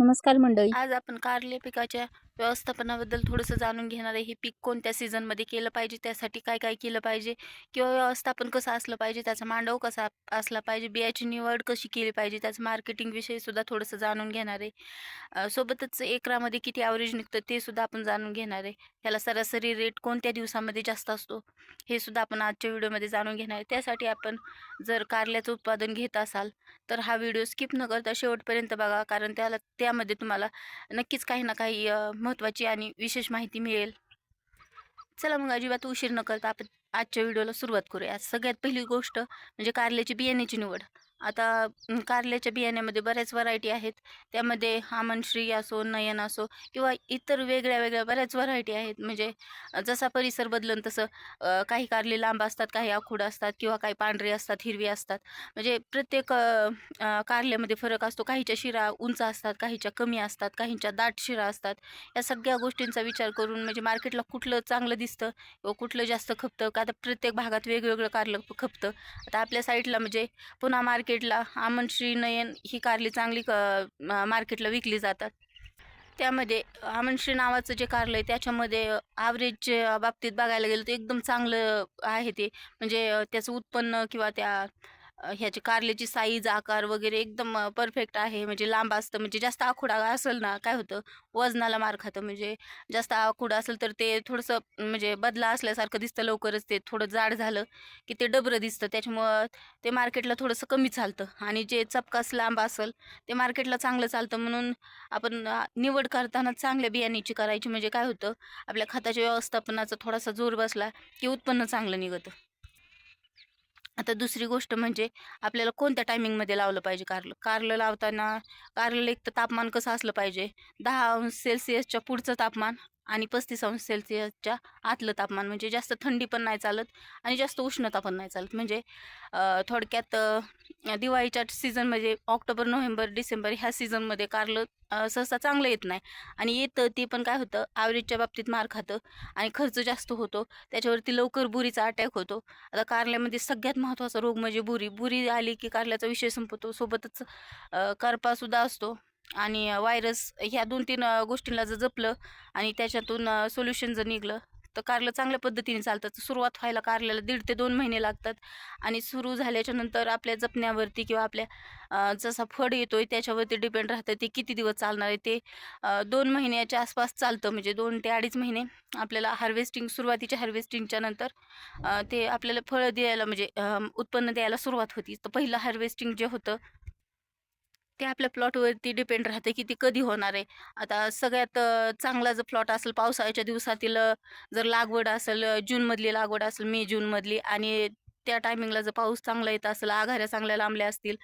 नमस्कार मंडळी. आज आपण कारले पिकाच्या व्यवस्थापनाबद्दल थोडंसं जाणून घेणार आहे. हे पीक कोणत्या सीझनमध्ये केलं पाहिजे? त्यासाठी काय काय केलं पाहिजे? किंवा व्यवस्थापन कसं असलं पाहिजे? त्याचा मांडव कसा असला पाहिजे? बियाची निवड कशी केली पाहिजे? त्याचं मार्केटिंगविषयी सुद्धा थोडंसं जाणून घेणार आहे. सोबतच एकरामध्ये किती ॲव्हरेज निघतं ते सुद्धा आपण जाणून घेणार आहे. त्याला सरासरी रेट कोणत्या दिवसामध्ये जास्त असतो? हे सुद्धा आपण आजच्या व्हिडिओमध्ये जाणून घेणार आहे. त्यासाठी आपण जर कारल्याचं उत्पादन घेत असाल तर हा व्हिडिओ स्किप न करता शेवटपर्यंत बघा. कारण त्याला त्या त्यामध्ये तुम्हाला नक्कीच काही ना काही महत्त्वाची आणि विशेष माहिती मिळेल. चला मग अजिबात उशीर न करता आपण आजच्या व्हिडिओला सुरुवात करूया. सगळ्यात पहिली गोष्ट म्हणजे कारल्याची बियाण्याची निवड. आता कारल्याच्या बियाण्यामध्ये बऱ्याच व्हरायटी आहेत. त्यामध्ये आमनश्री असो नयन असो किंवा इतर वेगळ्या वेगळ्या बऱ्याच व्हरायटी आहेत. म्हणजे जसा परिसर बदलन तसं काही कारले लांब असतात काही आखूड असतात किंवा काही पांढरे असतात हिरवी असतात. म्हणजे प्रत्येक कारल्यामध्ये फरक असतो. काहीच्या शिरा उंच असतात काहीच्या कमी असतात काहींच्या दाट शिरा असतात. या सगळ्या गोष्टींचा विचार करून म्हणजे मार्केटला कुठलं चांगलं दिसतं किंवा कुठलं जास्त खपतं? का आता प्रत्येक भागात वेगवेगळं कारलं खपतं? आता आपल्या साईडला म्हणजे पुन्हा मार्केट मार्केटला आमनश्री नयन ही कारली चांगली क मार्केटला विकली जातात. त्यामध्ये आमनश्री नावाचं जे कारलं आहे त्याच्यामध्ये ॲव्हरेज बाबतीत बघायला गेलं तर एकदम चांगलं आहे ते. म्हणजे त्याचं उत्पन्न किंवा त्या ह्याची कारल्याची साईज आकार वगैरे एकदम परफेक्ट आहे. म्हणजे लांब असतं म्हणजे जास्त आखुडा असेल ना काय होतं? वजनाला मार खातं. म्हणजे जास्त आखुड असेल तर ते थोडंसं म्हणजे बदला असल्यासारखं दिसतं लवकरच. ते थोडं जाड झालं की ते डबरं दिसतं. त्याच्यामुळं ते मार्केटला थोडंसं कमी चालतं. आणि जे चपकास लांब असेल ते मार्केटला चांगलं चालतं. म्हणून आपण निवड करताना चांगल्या बियाण्याची करायची. म्हणजे काय होतं? आपल्या खताच्या व्यवस्थापनाचा थोडासा जोर बसला की उत्पन्न चांगलं निघतं. आता दुसरी गोष्ट म्हणजे आपल्याला कोणत्या टायमिंगमध्ये लावलं पाहिजे कारलं? कारलं लावताना कारलं एक तर तापमान कसं असलं पाहिजे? दहा अंश सेल्सिअसच्या पुढचं तापमान? आणि पस्तीस अंश सेल्सिअसच्या आतलं तापमान. म्हणजे जास्त थंडी पण नाही चालत आणि जास्त उष्णता पण नाही चालत. म्हणजे थोडक्यात दिवाळीच्या सीझन म्हणजे ऑक्टोबर नोव्हेंबर डिसेंबर ह्या सीझनमध्ये कारलं सहसा चांगलं येत नाही. आणि येतं ते पण काय होतं ॲव्हरेजच्या बाबतीत मार खातं आणि खर्च जास्त होतो. त्याच्यावरती लवकर बुरीचा अटॅक होतो. आता कारल्यामध्ये सगळ्यात महत्त्वाचा रोग म्हणजे बुरी. बुरी आली की कारल्याचा विषय संपतो. सोबतच करपासुद्धा असतो. आणि व्हायरस ह्या दोन तीन गोष्टींना जर जपलं आणि त्याच्यातून सोल्युशन जर निघलं तर कारलं चांगल्या पद्धतीने चालतं. सुरुवात व्हायला कारल्याला दीड ते दोन महिने लागतात आणि सुरू झाल्याच्यानंतर आपल्या जपण्यावरती किंवा आपल्या जसा फळ येतोय त्याच्यावरती डिपेंड राहतं ते किती दिवस चालणार आहे ते दोन महिन्याच्या आसपास चालतं. म्हणजे दोन ते अडीच महिने आपल्याला हार्वेस्टिंग सुरुवातीच्या हार्वेस्टिंगच्या नंतर ते आपल्याला फळं द्यायला म्हणजे उत्पन्न द्यायला सुरुवात होती. तर पहिलं हार्वेस्टिंग जे होतं ते आपल्या प्लॉटवरती डिपेंड राहतं की ते कधी होणार आहे. आता सगळ्यात चांगला जर प्लॉट असेल पावसाळ्याच्या दिवसातील जर लागवड असेल जूनमधली लागवड असेल मे जूनमधली आणि त्या टायमिंगला जर पाऊस चांगला येत असेल आघाऱ्या चांगल्या लांबल्या असतील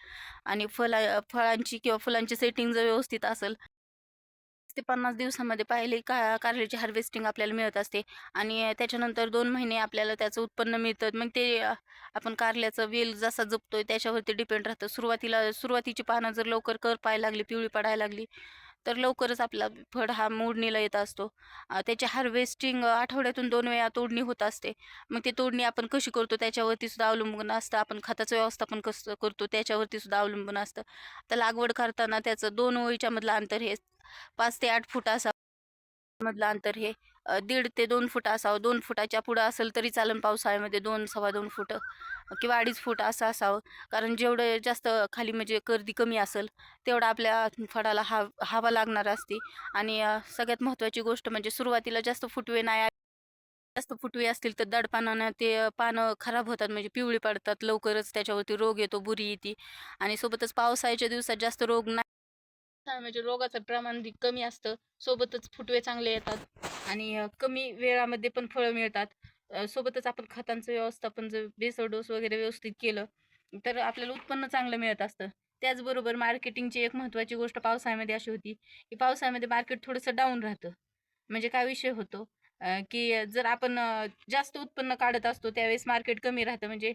आणि फला फळांची किंवा फुलांची सेटिंग जर व्यवस्थित असेल ते पन्नास दिवसामध्ये पाहिले का कारल्याची हार्वेस्टिंग आपल्याला मिळत असते. आणि त्याच्यानंतर दोन महिने आपल्याला त्याचं उत्पन्न मिळतं. मग ते आपण कारल्याचं वेल जसा जपतोय त्याच्यावरती डिपेंड राहतं. सुरुवातीला सुरुवातीची पानं जर लवकर कर पाहायला लागली पिवळी पडायला लागली तर लवकरच आपला फळ हा मोडणीला येत असतो. त्याची हार्वेस्टिंग आठवड्यातून दोन वेळा तोडणी होत असते. मग ते तोडणी आपण कशी करतो त्याच्यावरती सुद्धा अवलंबून असतं आपण खताचं व्यवस्थापन कसं करतो त्याच्यावरती सुद्धा अवलंबून असतं. तर लागवड करताना त्याचं दोन ओळीच्या मधलं अंतर हे पाच ते आठ फूट असावं मधलं अंतर हे. दीड ते दोन फूट असावं. दोन फुटाच्या पुढं असेल तरी चालन पावसाळ्यामध्ये दोन सव्वा दोन फूट किंवा अडीच फूट असं असावं. कारण जेवढं जास्त खाली म्हणजे गर्दी कमी असेल तेवढं आपल्या फळाला हा हवा लागणार असते. आणि सगळ्यात महत्त्वाची गोष्ट म्हणजे सुरुवातीला जास्त फुटवे नाही जास्त फुटवे असतील तर दडपानानं ते पानं खराब होतात. म्हणजे पिवळी पडतात. लवकरच त्याच्यावरती रोग येतो. बुरी येते. आणि सोबतच पावसाळ्याच्या दिवसात जास्त रोग नाही. म्हणजे रोगाचं प्रमाण कमी असतं. सोबतच फुटवे चांगले येतात. आणि कमी वेळामध्ये पण फळं मिळतात. सोबतच आपण खतांचं व्यवस्थापन जर बेसळ डोस वगैरे व्यवस्थित केलं तर आपल्याला उत्पन्न चांगलं मिळत असतं. त्याचबरोबर मार्केटिंगची एक महत्त्वाची गोष्ट पावसाळ्यामध्ये अशी होती की पावसाळ्यामध्ये मार्केट थोडंसं डाऊन राहतं. म्हणजे काय विषय होतो? की जर आपण जास्त उत्पन्न काढत असतो त्यावेळेस मार्केट कमी राहतं. म्हणजे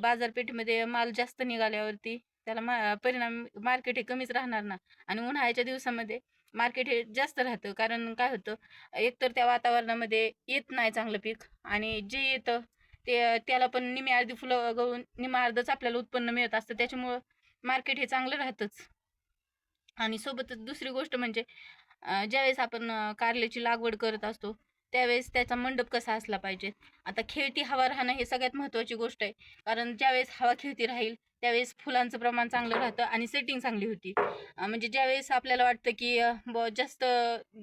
बाजारपेठेमध्ये माल जास्त निघाल्यावरती त्याला मा परिणाम मार्केट हे कमीच राहणार ना. आणि उन्हाळ्याच्या दिवसामध्ये मार्केट हे जास्त राहतं. कारण काय होतं? एकतर त्या वातावरणामध्ये येत नाही चांगलं पीक. आणि जे येतं ते त्याला पण निम्मी अर्धी फुलं गळून निम्मा अर्धच आपल्याला उत्पन्न मिळत असतं. त्याच्यामुळं मार्केट हे चांगलं राहतंच. आणि सोबतच दुसरी गोष्ट म्हणजे ज्यावेळेस आपण कारल्याची लागवड करत असतो त्यावेळेस त्याचा मंडप कसा असला पाहिजे. आता खेळती हवा राहणं हे सगळ्यात महत्त्वाची गोष्ट आहे. कारण ज्यावेळेस हवा खेळती राहील त्यावेळेस फुलांचं प्रमाण चांगलं राहतं आणि सेटिंग चांगली होती. म्हणजे ज्यावेळेस आपल्याला वाटतं की ब जास्त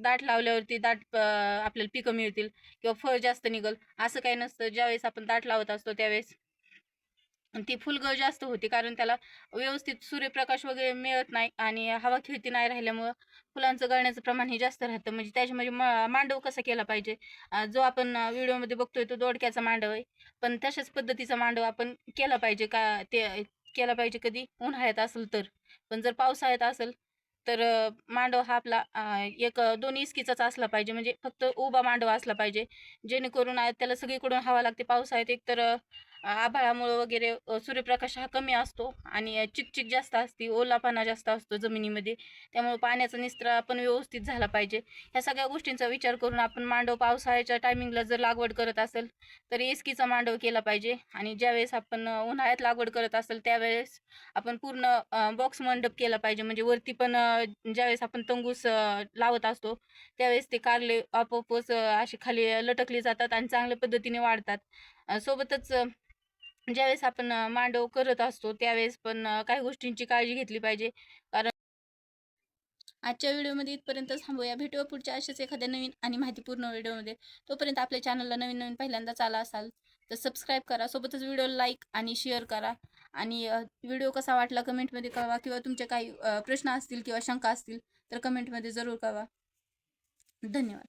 दाट लावल्यावरती दाट आपल्याला पिकं मिळतील किंवा फळ जास्त निघल असं काही नसतं. ज्यावेळेस आपण दाट लावत असतो त्यावेळेस ती फुलगळ जास्त होते कारण त्याला व्यवस्थित सूर्यप्रकाश वगैरे मिळत नाही आणि हवा खेळती नाही राहिल्यामुळं फुलांचं गळण्याचं प्रमाण हे जास्त राहतं. म्हणजे त्याच्यामध्ये मांडव कसा केला पाहिजे? जो आपण व्हिडिओमध्ये बघतोय तो दोडक्याचा मांडव आहे. पण तशाच पद्धतीचा मांडव आपण केला पाहिजे का ते केला पाहिजे कधी? उन्हाळ्यात असेल तर. पण जर पावसाळ्यात असेल तर मांडव हा आपला एक दोन इसकीचाच असला पाहिजे. म्हणजे फक्त उभा मांडव असला पाहिजे. जेणेकरून त्याला सगळीकडून हवा लागते पावसाळ्यात. एक तर आभाळामुळं वगैरे सूर्यप्रकाश हा कमी असतो आणि चिकचिक जास्त असते ओलापणा जास्त असतो जमिनीमध्ये. त्यामुळे पाण्याचा निस्त्रा पण व्यवस्थित झाला पाहिजे. ह्या सगळ्या गोष्टींचा विचार करून आपण मांडव पावसाळ्याच्या टायमिंगला जर लागवड करत असेल तर एसकीचा मांडव केला पाहिजे. आणि ज्यावेळेस आपण उन्हाळ्यात लागवड करत असेल त्यावेळेस आपण पूर्ण बॉक्स मंडप केला पाहिजे. म्हणजे वरती पण ज्यावेळेस आपण तंगूस लावत असतो त्यावेळेस ते कारले आपोआपच असे खाली लटकली जातात आणि चांगल्या पद्धतीने वाढतात. सोबतच ज्यावेळेस आपण मांडव करत असतो त्यावेळेस पण काही गोष्टींची काळजी घेतली पाहिजे. कारण आजच्या व्हिडिओमध्ये इथपर्यंत थांबूया. भेटूया पुढच्या अशाच एखाद्या नवीन आणि माहितीपूर्ण व्हिडिओमध्ये. तोपर्यंत आपल्या चॅनलला नवीन नवीन पहिल्यांदाच आला असाल तर सबस्क्राईब करा. सोबतच व्हिडिओला लाईक आणि शेअर करा. आणि व्हिडिओ कसा वाटला कमेंटमध्ये कळवा किंवा तुमचे काही प्रश्न असतील किंवा शंका असतील तर कमेंटमध्ये जरूर कळवा. धन्यवाद.